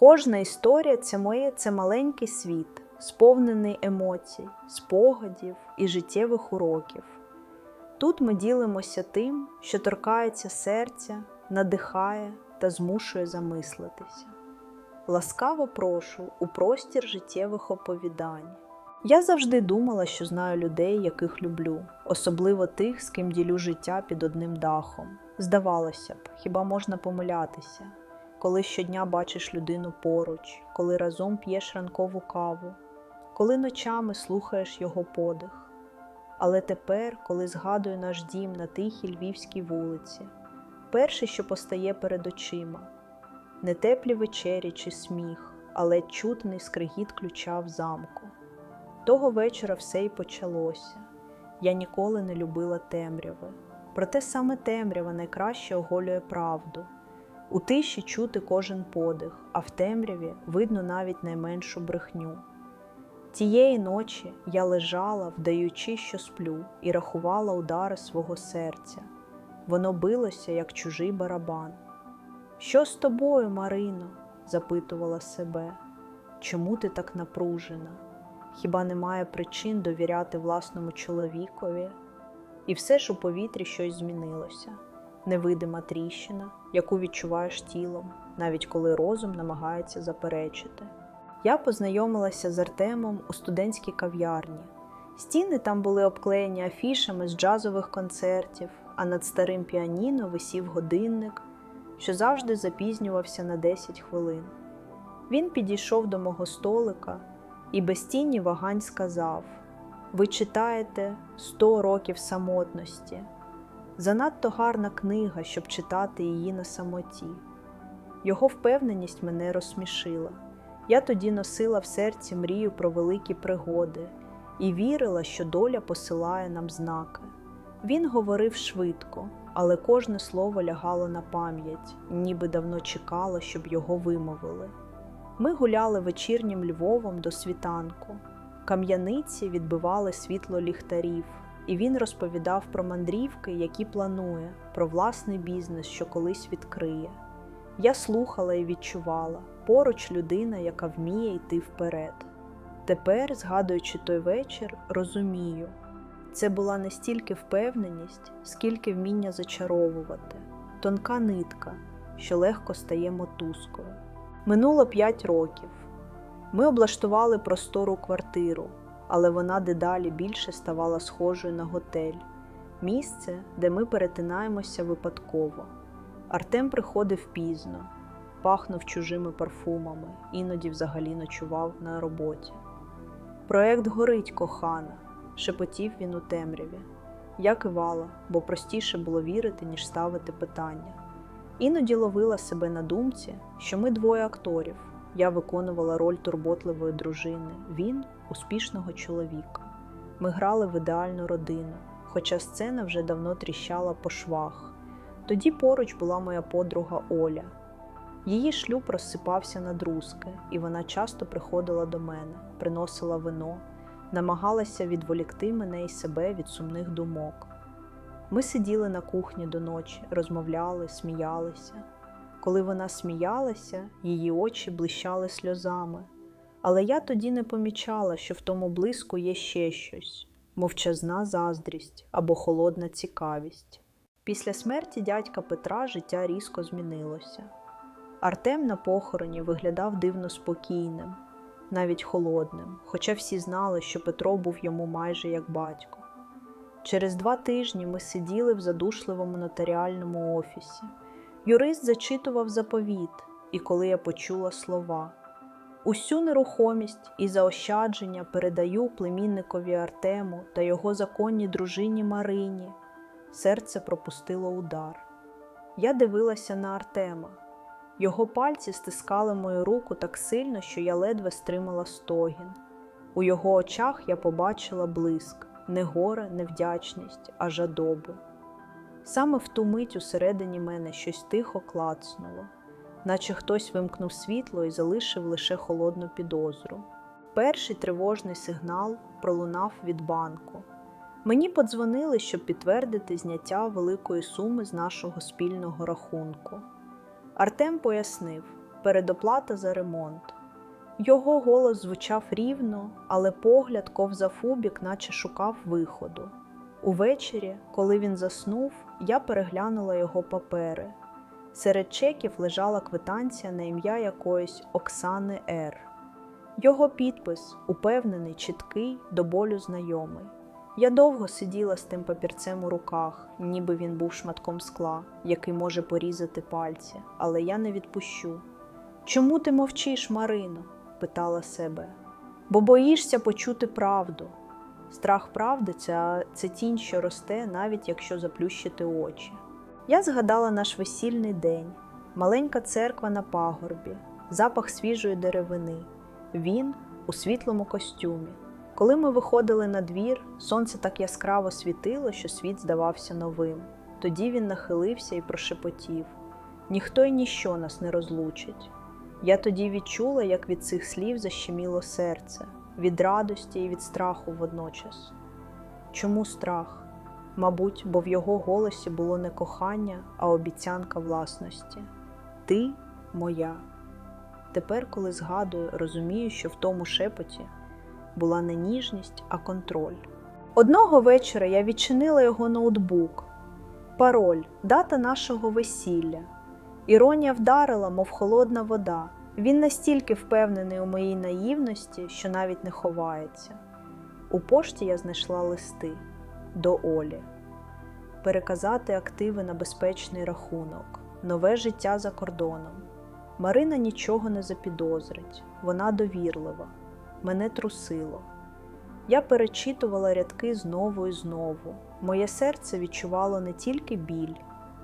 Кожна історія це моє це маленький світ, сповнений емоцій, спогадів і життєвих уроків. Тут ми ділимося тим, що торкається серця, надихає та змушує замислитися. Ласкаво прошу у простір життєвих оповідань. Я завжди думала, що знаю людей, яких люблю, особливо тих, з ким ділю життя під одним дахом. Здавалося б, хіба можна помилятися, коли щодня бачиш людину поруч, коли разом п'єш ранкову каву, коли ночами слухаєш його подих. Але тепер, коли згадую наш дім на тихій львівській вулиці, перше, що постає перед очима, не теплі вечері чи сміх, але чутний скригіт ключа в замку. Того вечора все й почалося. Я ніколи не любила темряви. Проте саме темрява найкраще оголює правду. У тиші чути кожен подих, а в темряві видно навіть найменшу брехню. Тієї ночі я лежала, вдаючи, що сплю, і рахувала удари свого серця. Воно билося, як чужий барабан. Що з тобою, Марино? запитувала себе. Чому ти так напружена? Хіба немає причин довіряти власному чоловікові? І все ж у повітрі щось змінилося невидима тріщина, яку відчуваєш тілом, навіть коли розум намагається заперечити. Я познайомилася з Артемом у студентській кав'ярні. Стіни там були обклеєні афішами з джазових концертів, а над старим піаніно висів годинник, що завжди запізнювався на 10 хвилин. Він підійшов до мого столика і без тіні вагань сказав: Ви читаєте «100 років самотності. Занадто гарна книга, щоб читати її на самоті. Його впевненість мене розсмішила. Я тоді носила в серці мрію про великі пригоди і вірила, що доля посилає нам знаки. Він говорив швидко, але кожне слово лягало на пам'ять, ніби давно чекало, щоб його вимовили. Ми гуляли вечірнім Львовом до світанку. Кам'яниці відбивали світло ліхтарів, і він розповідав про мандрівки, які планує, про власний бізнес, що колись відкриє. Я слухала і відчувала поруч людина, яка вміє йти вперед. Тепер, згадуючи той вечір, розумію, це була не стільки впевненість, скільки вміння зачаровувати, тонка нитка, що легко стає мотузкою. Минуло п'ять років. Ми облаштували простору квартиру, але вона дедалі більше ставала схожою на готель, місце, де ми перетинаємося випадково. Артем приходив пізно, пахнув чужими парфумами, іноді взагалі ночував на роботі. Проект горить, кохана, шепотів він у темряві. Я кивала, бо простіше було вірити, ніж ставити питання. Іноді ловила себе на думці, що ми двоє акторів. Я виконувала роль турботливої дружини, він успішного чоловіка. Ми грали в ідеальну родину, хоча сцена вже давно тріщала по швах. Тоді поруч була моя подруга Оля. Її шлюб розсипався на друзки, і вона часто приходила до мене, приносила вино, намагалася відволікти мене і себе від сумних думок. Ми сиділи на кухні до ночі, розмовляли, сміялися. Коли вона сміялася, її очі блищали сльозами. Але я тоді не помічала, що в тому блиску є ще щось мовчазна заздрість або холодна цікавість. Після смерті дядька Петра життя різко змінилося. Артем на похороні виглядав дивно спокійним, навіть холодним, хоча всі знали, що Петро був йому майже як батько. Через два тижні ми сиділи в задушливому нотаріальному офісі. Юрист зачитував заповіт, і коли я почула слова: Усю нерухомість і заощадження передаю племінникові Артему та його законній дружині Марині. Серце пропустило удар. Я дивилася на Артема. Його пальці стискали мою руку так сильно, що я ледве стримала стогін. У його очах я побачила блиск, не горе, не вдячність, а жадобу. Саме в ту мить усередині мене щось тихо клацнуло, наче хтось вимкнув світло і залишив лише холодну підозру. Перший тривожний сигнал пролунав від банку. Мені подзвонили, щоб підтвердити зняття великої суми з нашого спільного рахунку. Артем пояснив, передоплата за ремонт. Його голос звучав рівно, але погляд ковзав у бік, наче шукав виходу. Увечері, коли він заснув, я переглянула його папери. Серед чеків лежала квитанція на ім'я якоїсь Оксани Р. Його підпис упевнений, чіткий, до болю знайомий. Я довго сиділа з тим папірцем у руках, ніби він був шматком скла, який може порізати пальці, але я не відпущу. Чому ти мовчиш, Марино? питала себе. Бо боїшся почути правду. Страх правди це, це тінь, що росте, навіть якщо заплющити очі. Я згадала наш весільний день, маленька церква на пагорбі, запах свіжої деревини, він у світлому костюмі. Коли ми виходили на двір, сонце так яскраво світило, що світ здавався новим. Тоді він нахилився і прошепотів: ніхто й ніщо нас не розлучить. Я тоді відчула, як від цих слів защеміло серце, від радості і від страху водночас. Чому страх? Мабуть, бо в його голосі було не кохання, а обіцянка власності. Ти моя. Тепер, коли згадую, розумію, що в тому шепоті була не ніжність, а контроль. Одного вечора я відчинила його ноутбук. Пароль, дата нашого весілля. Іронія вдарила, мов холодна вода. Він настільки впевнений у моїй наївності, що навіть не ховається. У пошті я знайшла листи до Олі, переказати активи на безпечний рахунок, нове життя за кордоном. Марина нічого не запідозрить, вона довірлива, мене трусило. Я перечитувала рядки знову і знову. Моє серце відчувало не тільки біль,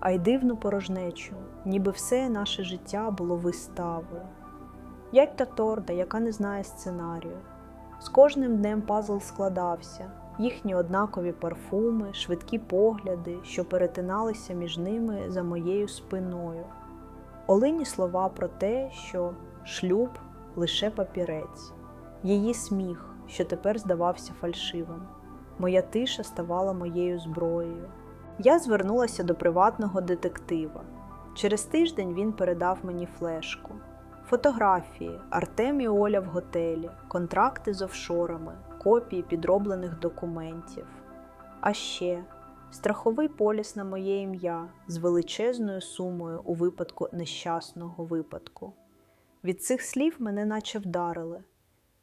а й дивну порожнечу, ніби все наше життя було виставою. Як та торда, яка не знає сценарію. З кожним днем пазл складався, їхні однакові парфуми, швидкі погляди, що перетиналися між ними за моєю спиною. Олині слова про те, що шлюб лише папірець, її сміх, що тепер здавався фальшивим. Моя тиша ставала моєю зброєю. Я звернулася до приватного детектива. Через тиждень він передав мені флешку. Фотографії, Артем і Оля в готелі, контракти з офшорами, копії підроблених документів. А ще страховий поліс на моє ім'я з величезною сумою у випадку нещасного випадку. Від цих слів мене наче вдарили.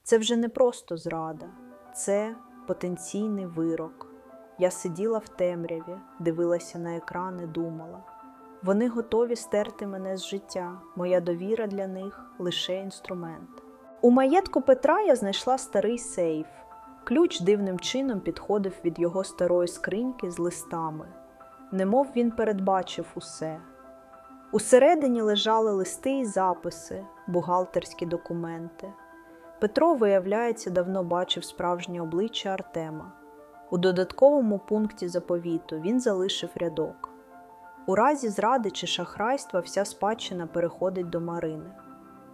Це вже не просто зрада, це потенційний вирок. Я сиділа в темряві, дивилася на екран і думала. Вони готові стерти мене з життя, моя довіра для них лише інструмент. У маєтку Петра я знайшла старий сейф. Ключ дивним чином підходив від його старої скриньки з листами, немов він передбачив усе. Усередині лежали листи і записи, бухгалтерські документи. Петро, виявляється, давно бачив справжнє обличчя Артема. У додатковому пункті заповіту він залишив рядок. У разі зради чи шахрайства вся спадщина переходить до Марини.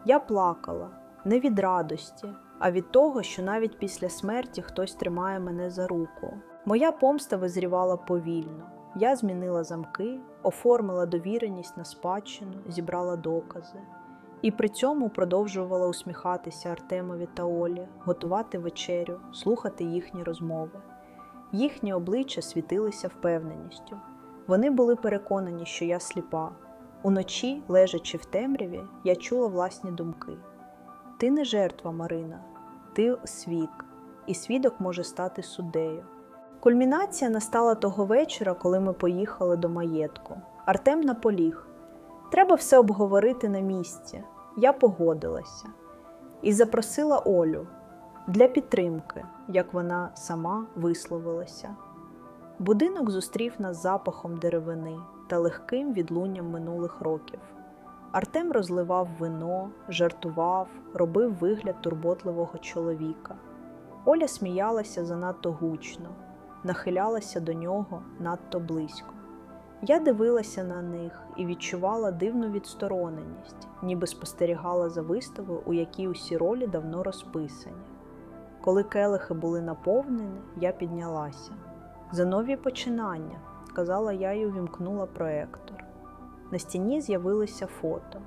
Я плакала не від радості, а від того, що навіть після смерті хтось тримає мене за руку. Моя помста визрівала повільно. Я змінила замки, оформила довіреність на спадщину, зібрала докази. І при цьому продовжувала усміхатися Артемові та Олі, готувати вечерю, слухати їхні розмови. Їхні обличчя світилися впевненістю. Вони були переконані, що я сліпа. Уночі, лежачи в темряві, я чула власні думки. Ти не жертва, Марина, ти свік, і свідок може стати суддею. Кульмінація настала того вечора, коли ми поїхали до маєтку. Артем наполіг. Треба все обговорити на місці. Я погодилася і запросила Олю для підтримки, як вона сама висловилася. Будинок зустрів нас запахом деревини та легким відлунням минулих років. Артем розливав вино, жартував, робив вигляд турботливого чоловіка. Оля сміялася занадто гучно, нахилялася до нього надто близько. Я дивилася на них і відчувала дивну відстороненість, ніби спостерігала за виставою, у якій усі ролі давно розписані. Коли келихи були наповнені, я піднялася. За нові починання, сказала я і увімкнула проектор. На стіні з'явилися фото.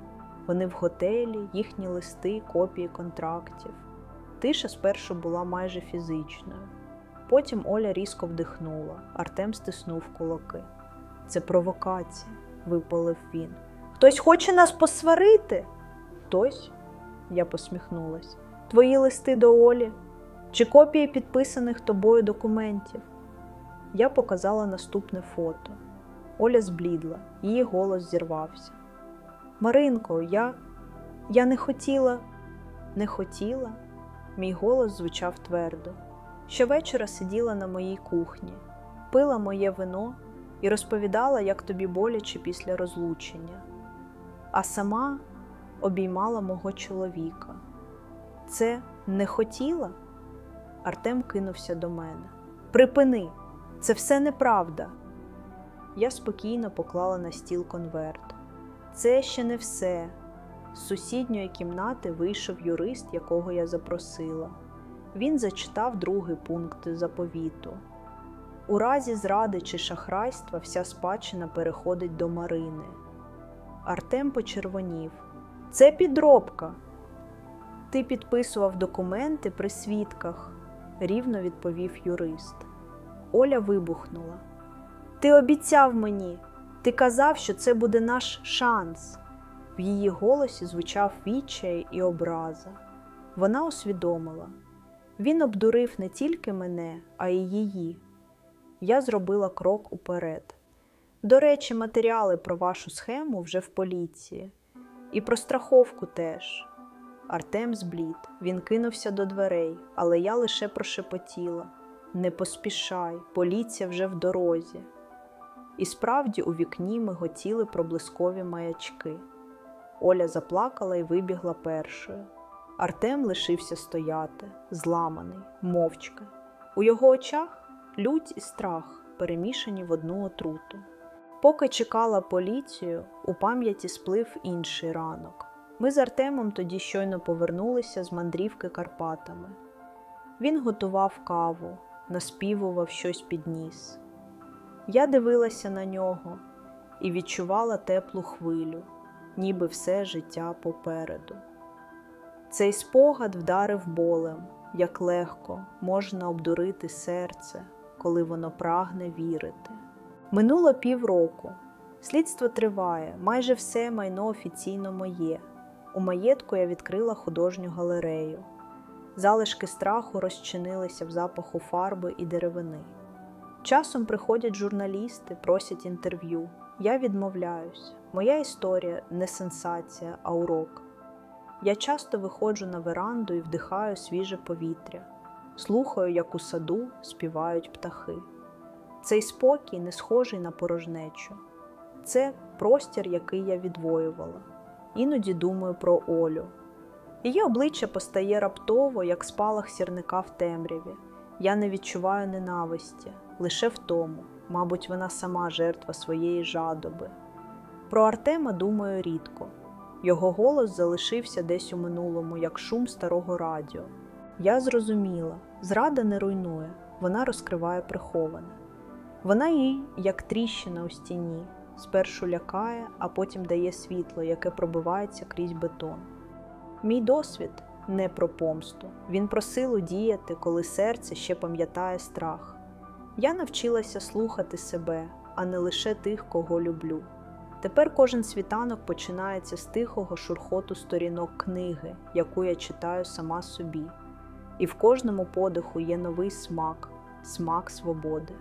Вони в готелі, їхні листи, копії контрактів. Тиша спершу була майже фізичною. Потім Оля різко вдихнула, Артем стиснув кулаки. Це провокація, випалив він. Хтось хоче нас посварити? Хтось? Я посміхнулась. Твої листи до Олі чи копії підписаних тобою документів? Я показала наступне фото. Оля зблідла, її голос зірвався. Маринко, я. я не хотіла, не хотіла. Мій голос звучав твердо. Щовечора сиділа на моїй кухні, пила моє вино і розповідала, як тобі боляче після розлучення, а сама обіймала мого чоловіка. Це не хотіла? Артем кинувся до мене. Припини, це все неправда. Я спокійно поклала на стіл конверт. Це ще не все. З сусідньої кімнати вийшов юрист, якого я запросила. Він зачитав другий пункт заповіту. У разі зради чи шахрайства вся спадщина переходить до Марини. Артем почервонів. Це підробка. Ти підписував документи при свідках, рівно відповів юрист. Оля вибухнула. Ти обіцяв мені, ти казав, що це буде наш шанс. В її голосі звучав відчай і образа. Вона усвідомила. Він обдурив не тільки мене, а й її. Я зробила крок уперед. До речі, матеріали про вашу схему вже в поліції, і про страховку теж. Артем зблід, він кинувся до дверей, але я лише прошепотіла: не поспішай, поліція вже в дорозі. І справді у вікні миготіли проблискові маячки. Оля заплакала і вибігла першою. Артем лишився стояти, зламаний, мовчки. У його очах лють і страх перемішані в одну отруту. Поки чекала поліцію, у пам'яті сплив інший ранок. Ми з Артемом тоді щойно повернулися з мандрівки Карпатами. Він готував каву, наспівував щось під ніс. Я дивилася на нього і відчувала теплу хвилю, ніби все життя попереду. Цей спогад вдарив болем, як легко можна обдурити серце, коли воно прагне вірити. Минуло півроку. Слідство триває, майже все майно офіційно моє. У маєтку я відкрила художню галерею. Залишки страху розчинилися в запаху фарби і деревини. Часом приходять журналісти, просять інтерв'ю. Я відмовляюсь. Моя історія не сенсація, а урок. Я часто виходжу на веранду і вдихаю свіже повітря, слухаю, як у саду співають птахи. Цей спокій не схожий на порожнечу. Це простір, який я відвоювала. Іноді думаю про Олю. Її обличчя постає раптово, як спалах сірника в темряві. Я не відчуваю ненависті, лише втому. Мабуть, вона сама жертва своєї жадоби. Про Артема думаю рідко. Його голос залишився десь у минулому, як шум старого радіо. Я зрозуміла, зрада не руйнує, вона розкриває приховане. Вона їй, як тріщина у стіні, спершу лякає, а потім дає світло, яке пробивається крізь бетон. Мій досвід не про помсту, він про силу діяти, коли серце ще пам'ятає страх. Я навчилася слухати себе, а не лише тих, кого люблю. Тепер кожен світанок починається з тихого шурхоту сторінок книги, яку я читаю сама собі, і в кожному подиху є новий смак, смак свободи.